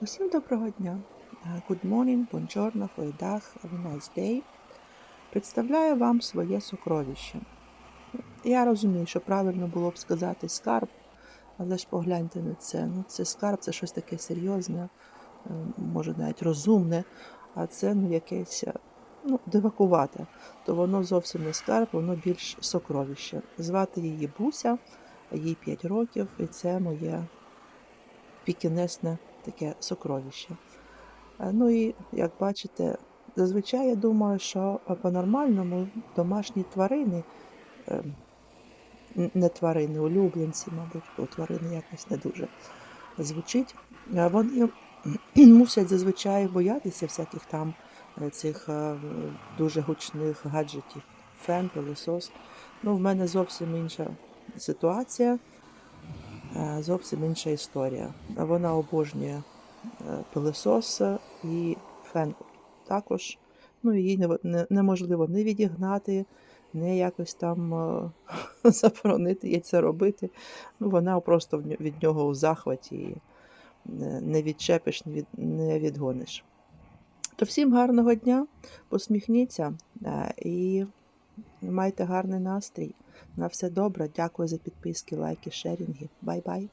Усім доброго дня. Е, Good morning, buongiorno, goeiedag, have a nice day. Представляю вам своє сокровище. Я розумію, що правильно було б сказати скарб, але ж погляньте на це. Ну, це скарб, це щось таке серйозне, е, може навіть розумне, а це ну, якесь е, ну, дивакувате. То воно зовсім не скарб, воно більш сокровище. Звати її Буся, їй 5 років, і це моє пікінесне таке сокровище. Е, Ну і як бачите, зазвичай я думаю, що по-нормальному домашні тварини, е, не тварини, улюбленці, мабуть, бо тварини якось не дуже звучить, е, вони мусять зазвичай боятися всяких там цих дуже гучних гаджетів. Фен, пилосос. Ну, в мене зовсім інша ситуація, зовсім інша історія. Вона обожнює е, пилосос і фен також. Ну, її не- не- неможливо не відігнати, не якось там е, заборонити їй це робити. Ну, вона просто від нього у захваті і не відчепиш, не, відгониш. То всім гарного дня, посміхніться е, і майте гарний настрій. На все добре. Дякую за підписки, лайки, шерінги. Бай-бай.